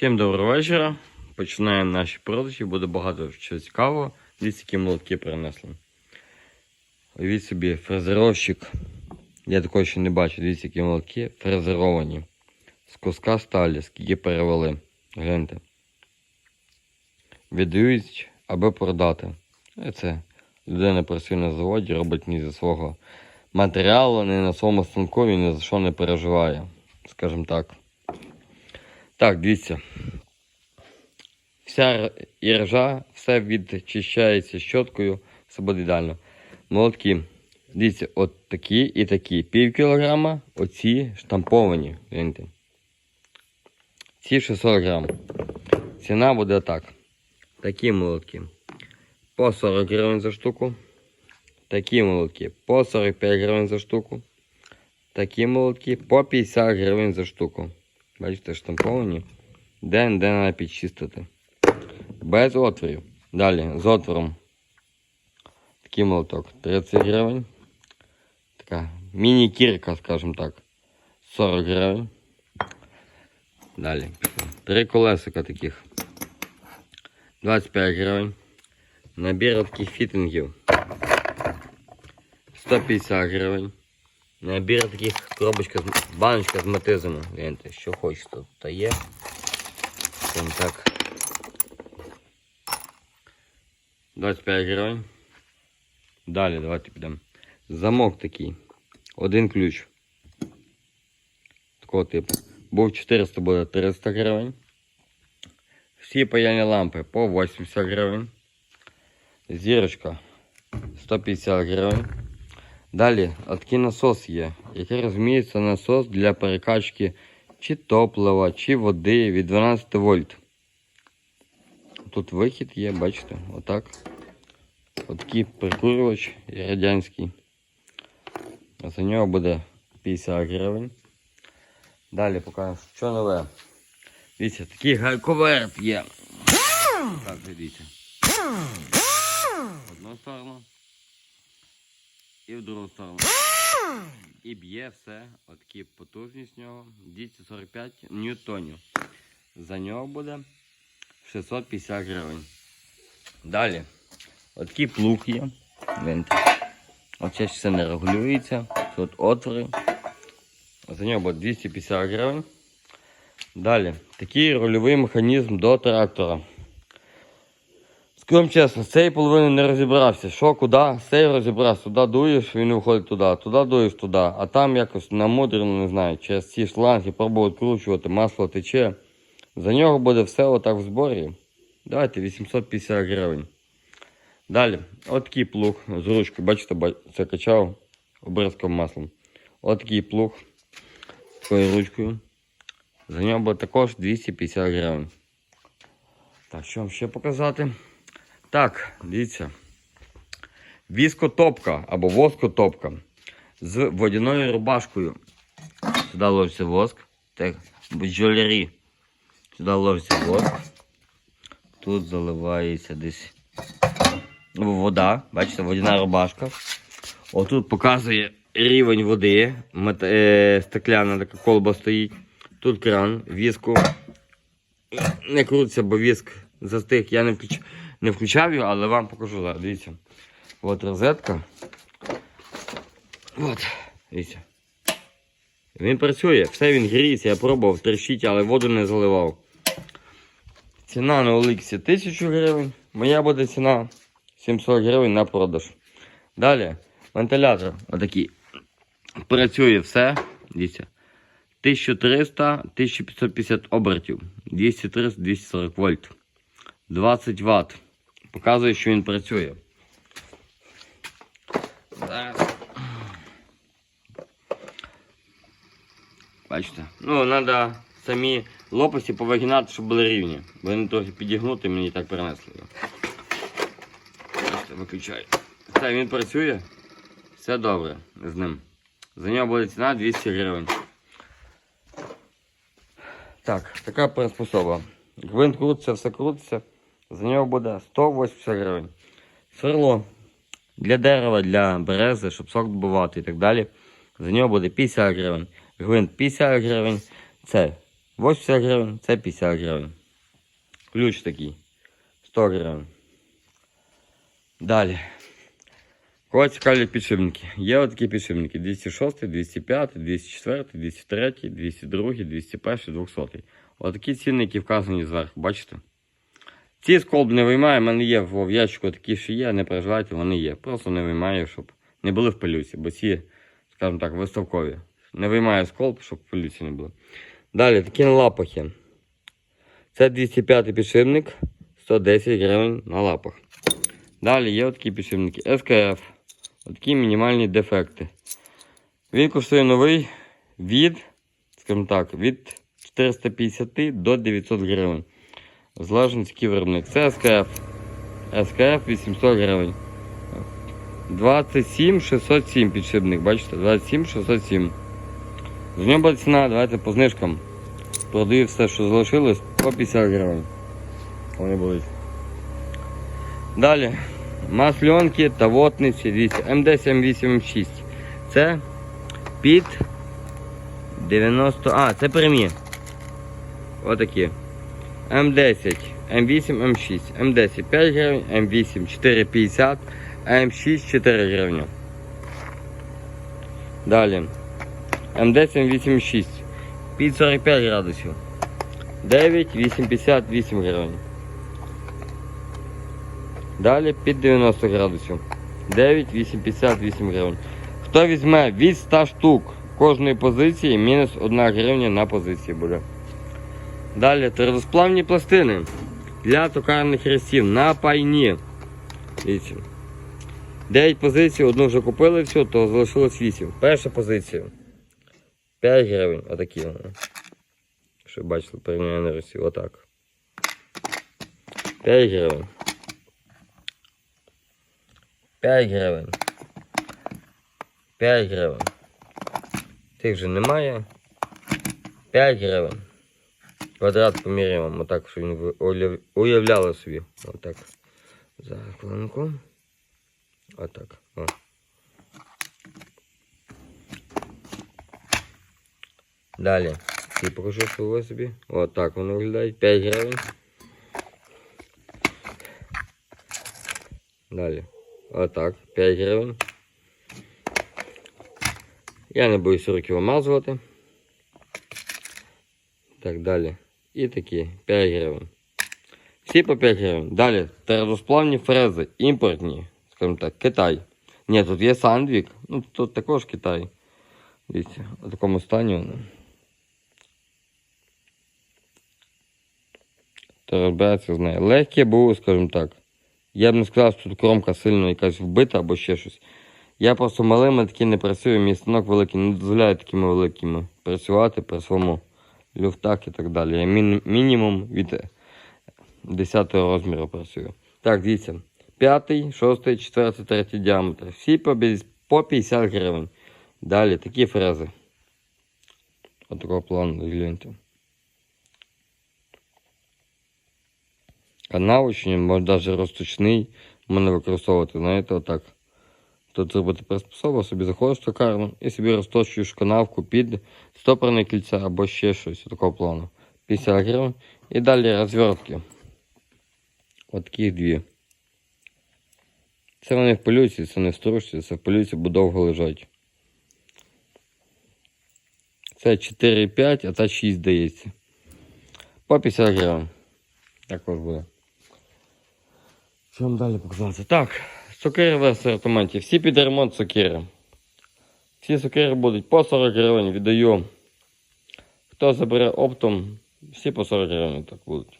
Всім доброго вечора. Починаємо наші продажі. Буде багато чого цікавого. Дивіться, які молотки принесли. Уявіть собі, фрезеровщик. Я такого ще не бачу. Дивіться, які молотки фрезеровані. З куска сталі, скільки перевели. Гляньте. Віддають, аби продати. І це людина працює на заводі, робить ні зі свого матеріалу, ні на своєму станку, він ні за що не переживає. Скажімо так. Так, дивіться. Вся іржа, все відчищається щоткою, все буде ідеально. Молотки. Дивіться, от такі і такі. Пів кілограма, оці штамповані. Гляньте. Ці 600 грам. Ціна буде так. Такі молотки. По 40 гривень за штуку. Такі молотки по 45 гривень за штуку. Такі молотки по 50 гривень за штуку. Бачите, штамповані. Де де треба підчистити. Без отворів. Далі з отвором. Такий молоток 30 гривень. Така міні-кірка, скажімо так. 40 гривень. Далі. Три колесика таких. 25 гривень. Набір таких фітингів. 150 гривень. Набір таких коробочка, баночка з матизмом. Гляньте, що хочете. Тут та є. Скажімо так. 25 гривень. Далі, давайте підемо. Замок такий. Один ключ. Такого типу. Був 400, буде 300 гривень. Всі паяльні лампи по 80 гривень. Зірочка 150 гривень. Далі, такий насос є, який розуміється насос для перекачки чи топлива, чи води від 12 вольт. Тут вихід є, бачите, отак. Отакий прикурювач радянський. За нього буде 50 гривень. Далі покажемо, що нове. Дивіться, такий гайковерт є. Так, дивіться. В одну сторону і в другу. І б'є все, отакі потужність нього. 245 ньютонів. За нього буде 650 гривень. Далі, отакий плуг є. Оце все не регулюється. Тут отвори. За нього буде 250 гривень. Далі, такий рульовий механізм до трактора. Скажу вам чесно, з цієї половини не розібрався. Що, куди, з цієї розібрався. Туди дуєш, він виходить туди, туди дуєш туди. А там якось намудрено, не знаю, через ці шланги пробую відкручувати, масло тече. За нього буде все отак в зборі. Давайте 850 гривень. Далі, отакий плуг з ручкою, бачите, це качав обрізком маслом. Отакий плуг з такою ручкою. За нього буде також 250 гривень. Так, що вам ще показати? Так, дивіться. Віскотопка або воскотопка з водяною рубашкою. Сюди ложиться воск. Так, бджолярі. Сюди ложиться воск. Тут заливається десь вода. Бачите, водяна рубашка. Отут показує рівень води. Мет... Е, стекляна така колба стоїть. Тут кран, віску. Не крутиться, бо віск застиг. Я не, включ... не включав його, але вам покажу. Дивіться. От розетка. От, дивіться. Він працює, все він гріється, я пробував, трещить, але воду не заливав. Ціна на Оліксі 1000 гривень. Моя буде ціна 700 гривень на продаж. Далі вентилятор отакий. Працює все. Дивіться. 1300-1550 обертів. 230-240 вольт. 20 Вт. Показує, що він працює. Зараз. Бачите? Ну, треба самі лопасті повигинати, щоб були рівні. Вони трохи підігнути, мені так принесли його. Бачите, виключаю. Все, він працює. Все добре з ним. За нього буде ціна 200 гривень. Так, така приспособа. Гвинт крутиться, все крутиться. За нього буде 180 гривень. Сверло для дерева, для берези, щоб сок добувати і так далі. За нього буде 50 гривень. Гвинт 50 гривень. Це 80 гривень, це 50 гривень. Ключ такий. 100 гривень. Далі. Кого цікавлять підшипники? Є отакі підшипники. 206, 205, 204, 203, 202, 201, 200. Отакі ціни, які вказані зверху, бачите? Ці сколб не виймаю, в мене є в ящику такі, що є, не переживайте, вони є. Просто не виймаю, щоб не були в пилюці, бо ці, скажімо так, виставкові. Не виймаю сколб, щоб в пилюці не було. Далі, такі лапахи. Це 205 підшипник, 110 гривень на лапах. Далі є такі підшипники СКФ. Такі мінімальні дефекти. Він коштує новий від, скажімо так, від 450 до 900 гривень. Залежно який виробник. Це СКФ. СКФ 800 гривень. 27 607 підшипник, бачите? 27 607. З нього буде ціна, давайте по знижкам. Продаю все, що залишилось, по 50 гривень. Вони будуть. Далі. Масльонки та вотниці. Дивіться, М10, М8, М6. Це під 90. А, це прямі. Отакі. М10, М8, М6. М10 5 гривень, М8 4,50, М6 4 гривні. Далі. М10, М8, М6. Під 45 градусів. 9, 88 гривень. Далі під 90 градусів. 9, 8, гривень. Хто візьме від 100 штук кожної позиції, мінус 1 гривня на позиції буде. Далі твердосплавні пластини для токарних хрестів на пайні. Дивіться. 9 позицій, одну вже купили все, то залишилось 8. Перша позиція. 5 гривень. Отакі вони. Щоб бачили порівняння на Росії. Отак. 5 гривень. 5 гривень. 5 гривень. Тих вже немає. 5 гривень. Квадрат поміряємо вам отак, щоб він ви уяв- уявляли собі. Отак. Зараз хвилинку. Отак. О. Далі. Я покажу свого собі. Отак воно виглядає. 5 гривень. Далі. Отак. 5 гривень. Я не боюсь руки вимазувати. Так, далі. І такі 5 гривень. Всі по 5 гривень. Далі. Твердосплавні фрези. Імпортні. Скажімо так, Китай. Ні, тут є Сандвік. Ну, тут також Китай. Дивіться, у такому стані воно. То розбирається з нею. Легкі були, скажімо так. Я б не сказав, що тут кромка сильно якась вбита або ще щось. Я просто малими такі не працюю, мій станок великий не дозволяє такими великими працювати при своєму люфтах і так далі. Я мін- мінімум від 10 розміру працюю. Так, дивіться. П'ятий, шостий, четвертий, третій діаметр. Всі по біз- по 50 гривень. Далі такі фрези. От такого плану, гляньте. Канавочні, може навіть розточний, можна використовувати, знаєте, отак. Тут зробити приспособу, собі заходиш в токарну і собі розточуєш канавку під стопорне кільце або ще щось такого плану. 50 гривень. І далі розвертки. От таких дві. Це вони в полюці, це не в стружці, це в полюці, бо довго лежать. Це 4,5, а це 6 здається. По 50 гривень. Також буде. Що вам далі показати? Так, сокири в асортименті. Всі під ремонт сокири. Всі сокири будуть по 40 гривень віддаю. Хто забере оптом, всі по 40 гривень так будуть.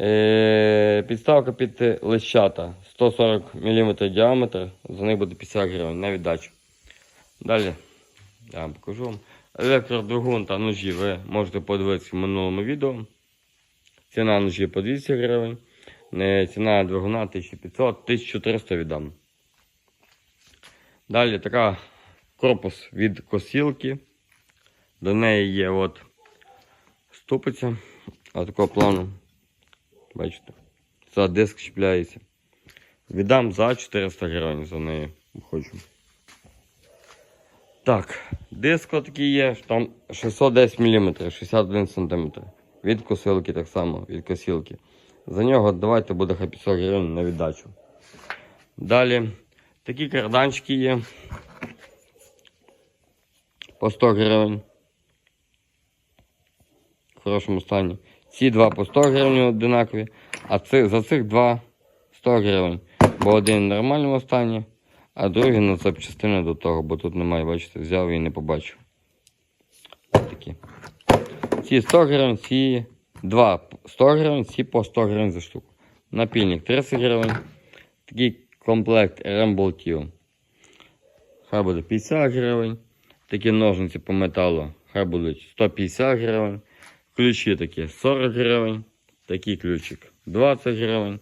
Е, підставка під лещата 140 мм діаметр, за них буде 50 гривень на віддачу. Далі я вам покажу вам. Електродвигун та ножі ви можете подивитися в минулому відео. Ціна ножі по 200 гривень. Ціна двигуна 1500, 1300 віддам. Далі така корпус від косілки. До неї є от ступиця. От такого плану. Бачите? За диск чіпляється. Віддам за 400 гривень за неї. Хочу. Так, диск такий є, там 610 мм, 61 см. Від косилки так само, від косілки. За нього давайте буде хай 500 гривень на віддачу. Далі такі карданчики є. По 100 гривень. В хорошому стані. Ці два по 100 гривень одинакові, а ці, за цих два 100 гривень. Бо один в нормальному стані, а другий на запчастини до того, бо тут немає, бачите, взяв і не побачив. Такі. Ці 100 гривень, ці два 100 гривень, ці по 100 гривень за штуку. Напільник 30 гривень. Такий комплект ремболтів. Хай буде 50 гривень. Такі ножниці по металу. Хай будуть 150 гривень. Ключі такі 40 гривень. Такий ключик 20 гривень.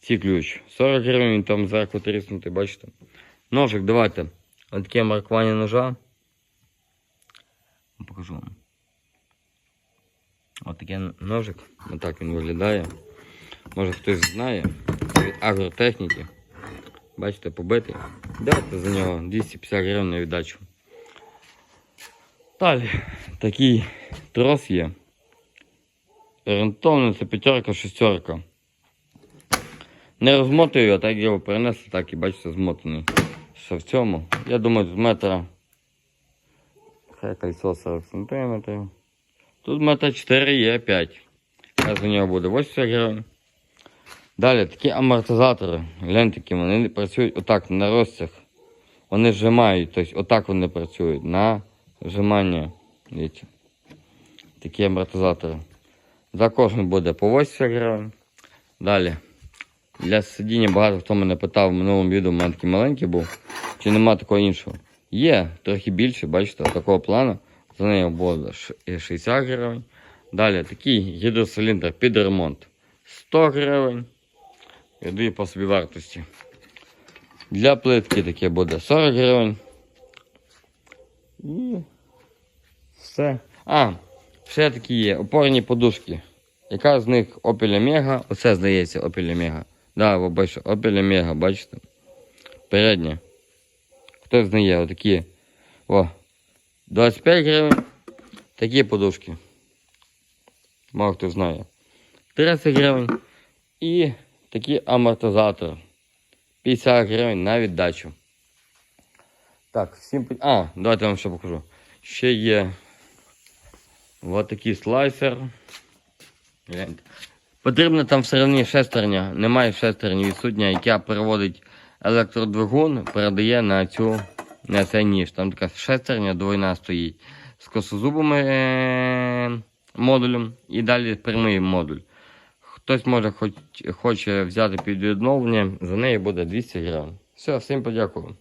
Ці ключ 40 гривень, там зверху тріснутий, бачите. Ножик, давайте. Ось таке маркування ножа. Покажу вам. Ось такий ножик. Отак він виглядає. Може хтось знає. Від агротехніки. Бачите, побитий. Дайте за нього 250 гривень на віддачу. Далі, такий трос є. Орієнтовно це п'ятерка, шестерка. Не розмотую його, так його перенесли, так і бачите, змотаний. Що в цьому? Я думаю, з метра. Хай кольцо 40 см. Тут метра 4 є 5. Я за нього буде 80 гривень. Далі такі амортизатори. Які вони працюють отак на розцях. Вони зжимають, тобто отак вони працюють на зжимання. Дивіться. Такі амортизатори. За кожен буде по 80 гривень. Далі. Для сидіння багато хто мене питав в минулому відео, у мене такий маленький був. Чи нема такого іншого? Є, трохи більше, бачите, такого плану. За нею буде 60 гривень. Далі такий гідросиліндр під ремонт 100 гривень. І по собі вартості. Для плитки таке буде 40 гривень. І все. А, ще такі є опорні подушки. Яка з них Opel Omega? Оце здається Opel Omega. Да, ви бачите, Opel Omega, бачите? Передня. Хто знає, отакі. О. 25 гривень. Такі подушки. Мало хто знає. 30 гривень. І такий амортизатор. 50 гривень на віддачу. Так, всім. А, давайте я вам ще покажу. Ще є Ось такий слайсер. Потрібна там всередині шестерня. Немає шестерні відсутня, яка переводить електродвигун, передає на цю на цей ніж. Там така шестерня двойна стоїть з косозубими е- модулем і далі прямий модуль. Хтось може хоч, хоче взяти під відновлення, за неї буде 200 гривень. Все, всім подякую.